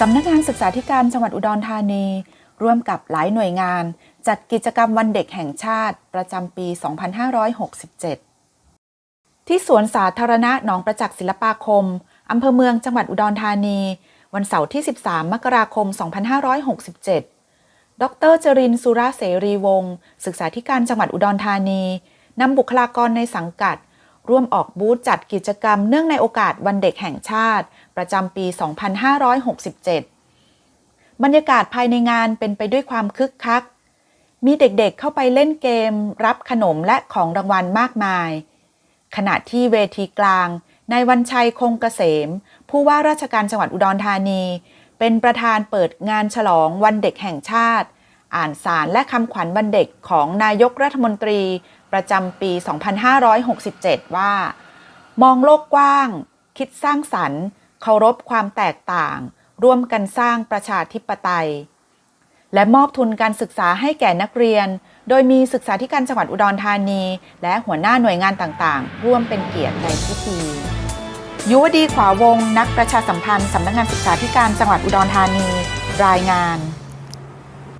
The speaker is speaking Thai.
สำนักงานศึกษาธิการจังหวัดอุดรธานี ร่วมกับหลายหน่วยงาน จัดกิจกรรมวันเด็กแห่งชาติ ประจำปี 2567 ที่สวนสาธารณะหนองประจักษ์ศิลปาคมอำเภอเมืองจังหวัดอุดรธานี วันเสาร์ที่ 13 มกราคม 2567 ดรจรินทร์สุราเสรีวงศ์ศึกษาธิการจังหวัดอุดรธานีนำบุคลากรในสังกัด ร่วมออกบูธจัดกิจกรรมเนื่องในโอกาสวันเด็กแห่งชาติ ประจำปี 2567 บรรยากาศภายในงานเป็นไปด้วยความคึกคัก มีเด็กๆเข้าไปเล่นเกม รับขนมและของรางวัลมากมาย ขณะที่เวทีกลางนายวันชัยคงเกษม ผู้ว่าราชการจังหวัดอุดรธานี เป็นประธานเปิดงานฉลองวันเด็กแห่งชาติ อ่านสารและคำขวัญวันเด็กของนายกรัฐมนตรีประจำปี 2567 ว่า มองโลกกว้าง คิดสร้างสรรค์ เคารพความแตกต่าง ร่วมกันสร้างประชาธิปไตย และมอบทุนการศึกษาให้แก่นักเรียน โดยมีศึกษาธิการจังหวัดอุดรธานี และหัวหน้าหน่วยงานต่างๆ ร่วมเป็นเกียรติในพิธียุวดีขวาวง นักประชาสัมพันธ์สำนักงานศึกษาธิการจังหวัดอุดรธานี รายงาน